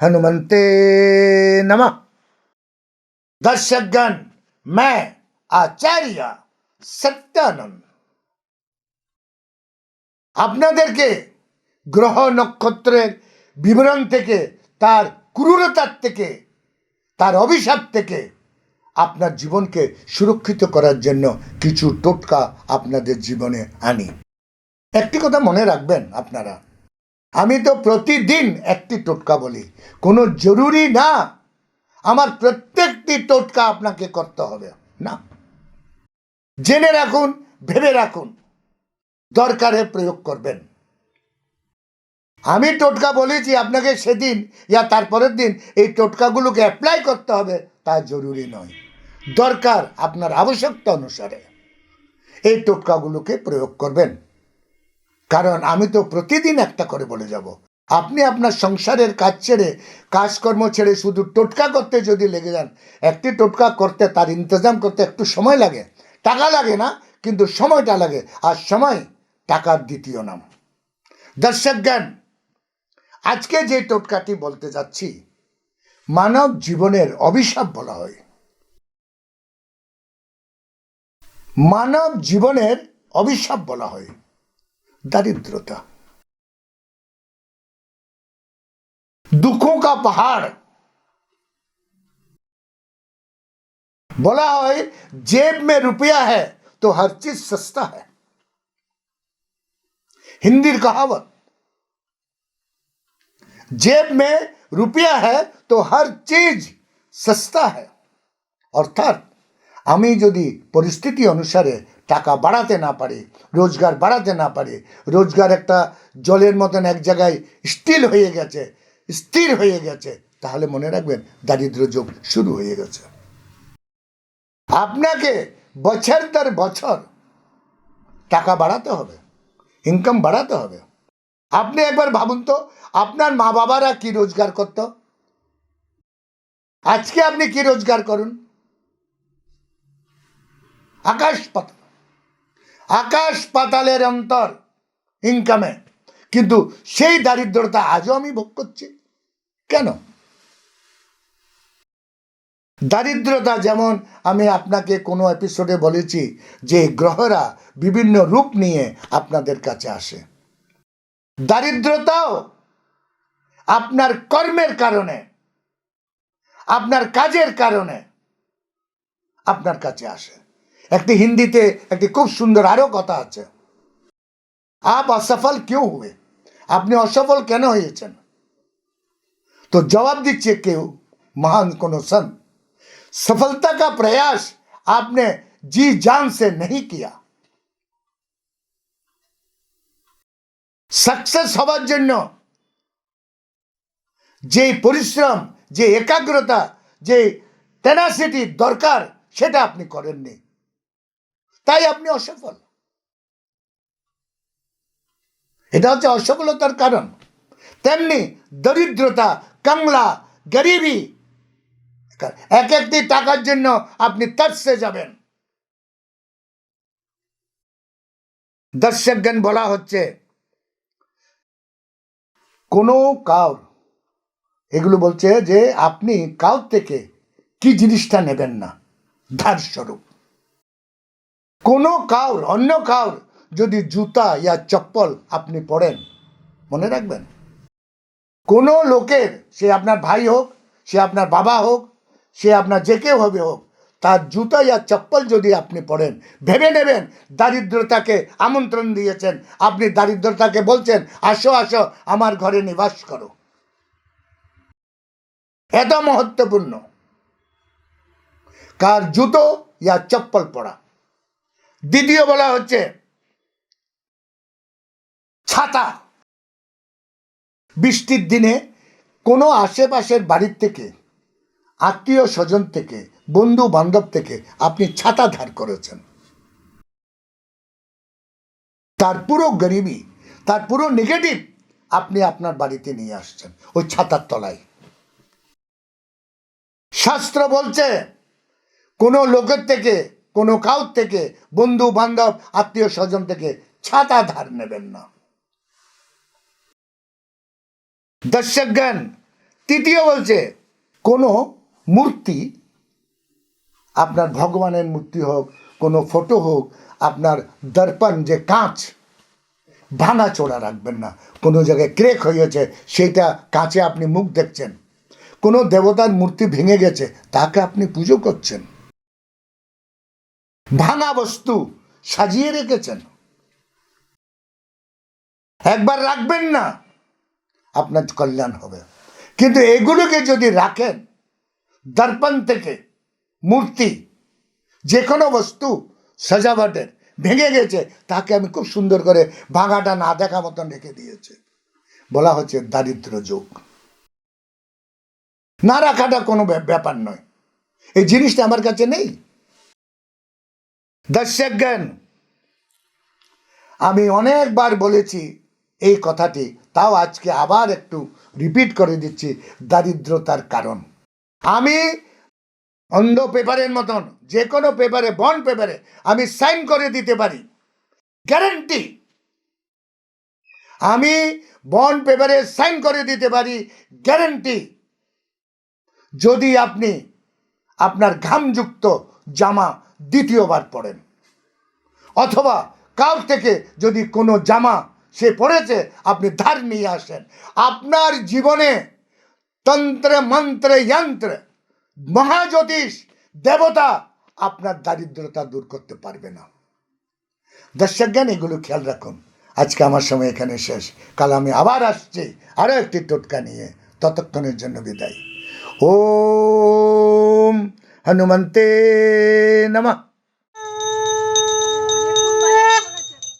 हनुमंते नमः दर्शकगण मैं आचार्य সত্যানন্দ আপনাদেরকে গ্রহ নক্ষত্রের বিবরণ থেকে তার ক্রূরতার থেকে তার অভিশাপ থেকে আপনার জীবনকে সুরক্ষিত করার জন্য কিছু টোটকা আপনাদের জীবনে আনি একটি কথা মনে রাখবেন আপনারা আমি তো প্রতিদিন একটি টোটকা বলি, কোনো জরুরি না। আমার প্রত্যেকটি টোটকা আপনাকে করতে হবে, না। জেনে রাখুন, ভেবে রাখুন, দরকারে প্রয়োগ করবেন। আমি টোটকা বলেছি আপনাকে সেদিন ইয়া তারপরের দিন এই টোটকাগুলোকে অ্যাপ্লাই করতে হবে, তা জরুরি নয়। দরকার আপনার আবশ্যকতা অনুসারে এই টোটকাগুলোকে প্রয়োগ করবেন। কারণ আমি তো প্রতিদিন একটা করে বলে যাব। আপনি আপনার সংসারের কাজ ছেড়ে, কাজকর্ম ছেড়ে শুধু টোটকা করতে যদি লেগে যান, একটি টোটকা করতে, তার ইন্তজাম করতে একটু সময় লাগে। টাকা লাগে না, কিন্তু সময়টা লাগে। আর সময় টাকার দ্বিতীয় নাম। দর্শক জ্ঞান, আজকে যে টোটকাটি বলতে যাচ্ছি, মানব জীবনের অভিশাপ বলা হয়। মানব জীবনের অভিশাপ বলা হয়। দারিদ্রতা दुखों का पहाड़ बोला है जेब में रुपया है तो हर चीज सस्ता है हिंदी कहावत जेब में रुपया है तो हर चीज সস্তা है অর্থাৎ আমি যদি পরিস্থিতি অনুসারে টাকা বাড়াতে না পারে, রোজগার বাড়াতে না পারে, রোজগার একটা জলের মতন এক জায়গায় স্টিল হয়ে গেছে, স্থির হয়ে গেছে। তাহলে মনে রাখবেন দারিদ্র যোগ শুরু হয়ে গেছে। আপনাকে বছর তার বছর টাকা বাড়াতে হবে ইনকাম বাড়াতে হবে। আপনি একবার ভাবুন তো, আপনার মা বাবারা কি রোজগার করত? আজকে আপনি কি রোজগার করুন? আকাশ পাতাল। আকাশ পাতালের অন্তর ইনকামে কিন্তু সেই দারিদ্রতা আজও আমি ভোগ করছি। কেন? দারিদ্রতা যেমন আমি আপনাকে কোনো এপিসোডে বলেছি যে গ্রহরা বিভিন্ন রূপ নিয়ে আপনাদের কাছে আসে। দারিদ্রতাও আপনার কর্মের কারণে, আপনার কাজের কারণে আপনার কাছে আসে। একটি হিন্দিতে একটি খুব সুন্দর আরও কথা আছে আপ অসফল কেউ হুয়ে আপনি অসফল কেন হয়েছেন তো জবাব দিচ্ছে কেউ महान कोनो सन सफलता का प्रयास आपने जी जान से नहीं किया সাকসেস হওয়ার জন্য যে পরিশ্রম যে একাগ্রতা যে টেনাসিটি দরকার সেটা আপনি করেননি তাই আপনি অসফল। এটা হচ্ছে অসফলতার কারণ। তেমনি দরিদ্রতা, কাংলা, গরিবি, এক একটি টাকার জন্য আপনি তর্সে যাবেন। দর্শকগণ বলা হচ্ছে, কোনো কাউর, এগুলো বলছে যে আপনি কাউর থেকে কি জিনিসটা নেবেন না? ধার স্বরূপ কোনো কাউর, অন্য কাউর যদি জুতা ইয়া চপ্পল আপনি পরেন, মনে রাখবেন? কোনো লোকের, সে আপনার ভাই হোক, সে আপনার বাবা হোক, সে আপনার যে কেউ হবে হোক, তার জুতা ইয়া চপ্পল যদি আপনি পরেন, ভেবে নেবেন দারিদ্রতাকে আমন্ত্রণ দিয়েছেন, আপনি দারিদ্রতাকে বলছেন, আসো আসো, আমার ঘরে নিবাস করো। এত মহত্বপূর্ণ। কার জুতো ইয়া চপ্পল পরা দ্বিতীয় বলা হচ্ছে ছাতা। বৃষ্টির দিনে কোনো আশেপাশের বাড়ির থেকে, আত্মীয় স্বজন থেকে, বন্ধু বান্ধব থেকে আপনি ছাতা ধার করেছেন। তার পুরো গরিবি, তার পুরো নেগেটিভ আপনি আপনার বাড়িতে নিয়ে আসছেন ওই ছাতার তলায়। শাস্ত্র বলছে, কোনো লোকের থেকে কোনো কাউর থেকে, বন্ধু, বান্ধব, আত্মীয় স্বজন থেকে ছাতা ধার নেবেন না। দর্শকগণ তৃতীয় বলছে, কোনো মূর্তি, আপনার ভগবানের মূর্তি হোক, কোনো ফটো হোক, আপনার দর্পণ যে কাঁচ, ভাঙা চোরা রাখবেন না। কোনো জায়গায় ক্রেক হয়েছে সেইটা কাঁচে আপনি মুখ দেখছেন। কোনো দেবতার মূর্তি ভেঙে গেছে, তাকে আপনি পুজো করছেন। ভাঙা বস্তু সাজিয়ে রেখেছেন। একবার রাখবেন না, আপনার কল্যাণ হবে। কিন্তু এগুলোকে যদি রাখেন, দর্পণ থেকে মূর্তি যে কোনো বস্তু সাজাবাটের ভেঙে গেছে, তাকে আমি খুব সুন্দর করে ভাঙাটা না দেখা মতন রেখে দিয়েছে। বলা হচ্ছে দারিদ্র যোগ। না রাখাটা কোনো ব্যাপ- ব্যাপার নয়। এই জিনিসটা আমার কাছে নেই। দর্শক জ্ঞান আমি অনেকবার বলেছি এই কথাটি, তাও আজকে আবার একটু রিপিট করে দিচ্ছি, দারিদ্রতার কারণ। আমি অন্ধ পেপারের মতন, যে কোনো পেপারে, বন্ড পেপারে, আমি সাইন করে দিতে পারি। গ্যারেন্টি। আমি বন্ড পেপারে সাইন করে দিতে পারি, গ্যারেন্টি। যদি আপনি আপনার ঘামযুক্ত জামা দ্বিতীয়বার পড়েন অথবা কার থেকে যদি কোনো জামা সে পড়েছে আপনি ধার নিয়ে আসেন। আপনার জীবনে তন্ত্রে, মন্ত্রে, যন্ত্রে মহাজ্যোতিষ, দেবতা আপনার দারিদ্রতা দূর করতে পারবে না। দর্শক জ্ঞান এগুলো খেয়াল রাখুন। আজকে আমার সময় এখানে শেষ। কাল আমি আবার আসছি আরও একটি টোটকা নিয়ে। ততক্ষণের জন্য বিদায়। ওম হনুমন্তে নমঃ